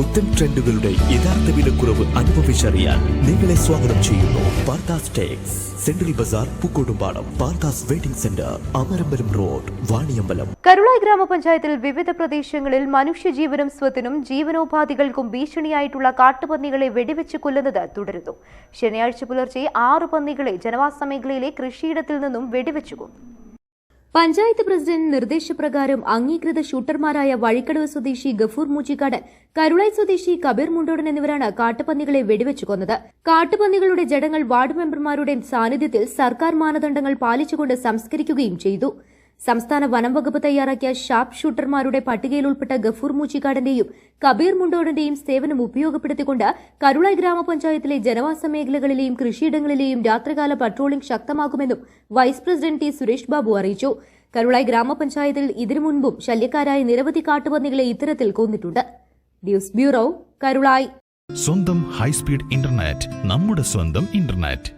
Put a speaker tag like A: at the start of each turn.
A: പുത്തൻ ട്രെൻഡുകളുടെ യഥാർത്ഥ വിലക്കുറവ് അനുഭവിച്ചറിയാൻ നിങ്ങളെ സ്വാഗതം ചെയ്യുന്നു Parthas tex central bazaar Pookkottumpadam Parthas wedding centre Amarambalam road Vaniyambalam.
B: Karulai ഗ്രാമപഞ്ചായത്തിൽ വിവിധ പ്രദേശങ്ങളിൽ മനുഷ്യജീവനും സ്വത്തിനും ജീവനോപാധികൾക്കും ഭീഷണിയായിട്ടുള്ള കാട്ടുപന്നികളെ വെടിവെച്ച് കൊല്ലുന്നത് തുടരുന്നു. ശനിയാഴ്ച പുലർച്ചെ ആറ് പന്നികളെ ജനവാസ മേഖലയിലെ കൃഷിയിടത്തിൽ നിന്നും വെടിവെച്ചു കൊന്നു. പഞ്ചായത്ത് പ്രസിഡന്റ് നിർദ്ദേശപ്രകാരം അംഗീകൃത ഷൂട്ടർമാരായ വഴിക്കടവ് സ്വദേശി ഗഫൂർ മൂച്ചിക്കാട് കരുളായി സ്വദേശി കബീർ മുണ്ടോടൻ എന്നിവരാണ് കാട്ടുപന്നികളെ വെടിവെച്ചു കൊന്നത്. കാട്ടുപന്നികളുടെ ജഡങ്ങൾ വാർഡ് മെമ്പർമാരുടെ സാന്നിധ്യത്തിൽ സർക്കാർ മാനദണ്ഡങ്ങൾ പാലിച്ചുകൊണ്ട് സംസ്കരിക്കുകയും ചെയ്തു. സംസ്ഥാന വനം വകുപ്പ് തയ്യാറാക്കിയ ഷാർപ്പ് ഷൂട്ടർമാരുടെ പട്ടികയിൽ ഉൾപ്പെട്ട ഗഫൂർ മൂച്ചിക്കാടിന്റെയും കബീർ മുണ്ടോടിന്റെയും സേവനം ഉപയോഗപ്പെടുത്തിക്കൊണ്ട് കരുളായി ഗ്രാമപഞ്ചായത്തിലെ ജനവാസ മേഖലകളിലെയും കൃഷിയിടങ്ങളിലെയും രാത്രികാല patrolling ശക്തമാക്കുമെന്നും vice president T Suresh Babu അറിയിച്ചു. കരുളായി ഗ്രാമപഞ്ചായത്തിൽ ഇതിനു മുൻപും ശല്യക്കാരായ നിരവധി കാട്ടുപന്നികളെ ഇത്തരത്തിൽ കൊന്നിട്ടുണ്ട്. News bureau Karulai.
C: സ്വന്തം ഹൈസ്പീഡ് ഇന്റർനെറ്റ് നമ്മുടെ സ്വന്തം ഇന്റർനെറ്റ്